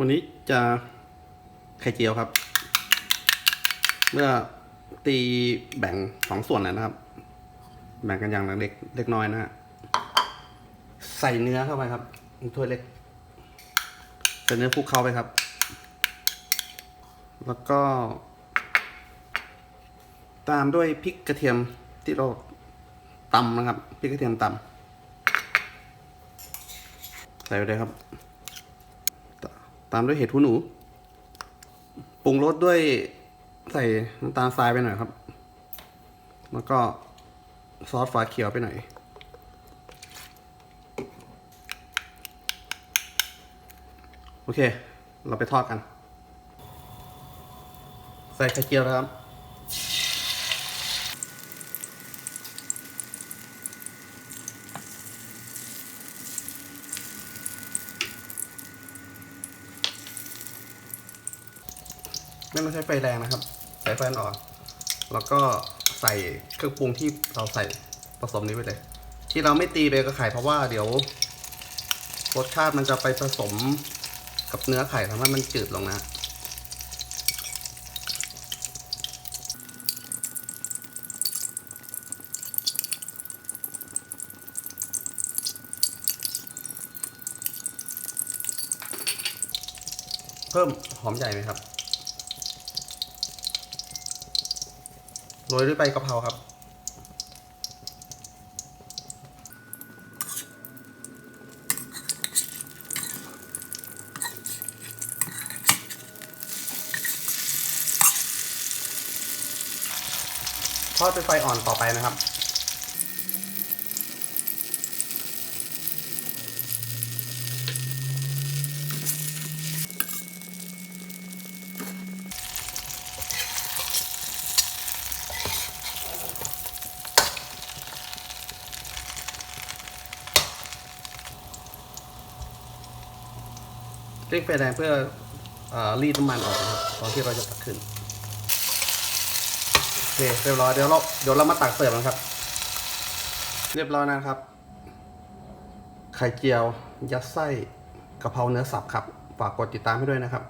วันนี้จะไข่เจียวครับ เมื่อตีแบ่งสองส่วนนะครับ แบ่งกันอย่างเล็กเล็กน้อยนะฮะใส่เนื้อเข้าไปครับถ้วยเล็กใส่เนื้อคลุกเข้าไปครับ แล้วก็ ตามด้วยพริกกระเทียมที่เราตำนะครับพริกกระเทียมตำใส่ไปเลยครับ ตามด้วยเห็ดหูหนู ปรุงรสด้วยใส่น้ำตาลทรายไปหน่อยครับ แล้วก็ซอสฟ้าเขียวไปหน่อย โอเค เราไปทอดกัน ใส่ไข่เจียวนะครับ ไม่ต้องใช้ไฟแรงนะครับ ใส่ไฟอ่อน แล้วก็ใส่เครื่องปรุงที่เราใส่ผสมนี้ไปเลย ที่เราไม่ตีเบกับไข่เพราะว่าเดี๋ยวรสชาติมันจะไปผสมกับเนื้อไข่ทำให้มันจืดลงนะเพิ่มหอมใหญ่ไหมครับ โรยด้วยใบกะเพราครับ ทอดด้วยไฟอ่อนต่อไปนะครับ เร่งไฟแรงเพื่อออรีดน้ำมันออกนะครับตอนที่เราจะตักขึ้นโอเคเรียบร้อยเดี๋ยวเราเดี๋ยวเรามาตักเสิร์ฟนะครับ เรียบร้อยนะครับ ไข่เจียว ยัดไส้กะเพราเนื้อสับครับฝากกดติดตามให้ด้วยนะครับ